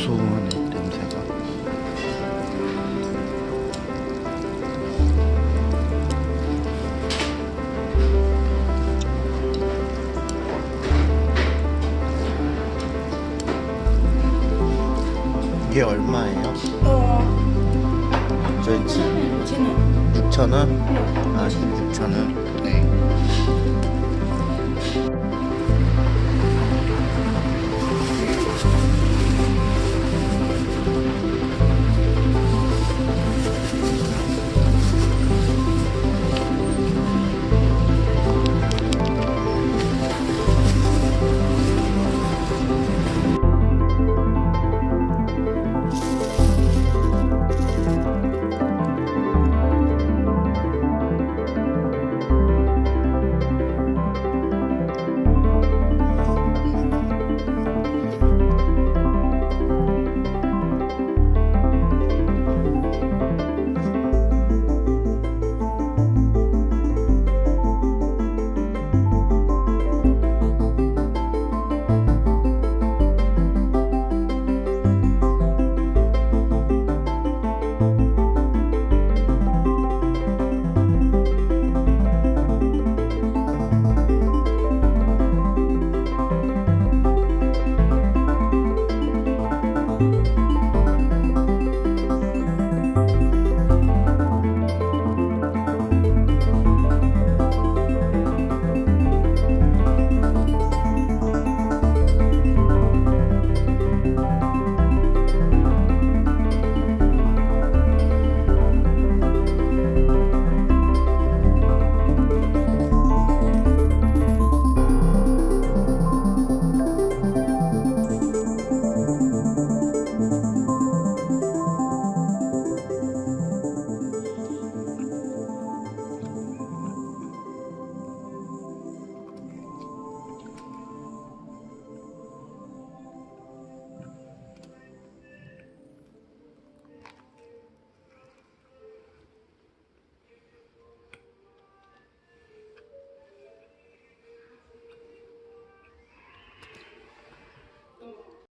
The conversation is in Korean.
고소한 냄새가 이게 얼마예요? 어. 저희 집 음, 음, 음. 6,000원? 아, 6,000원? 네.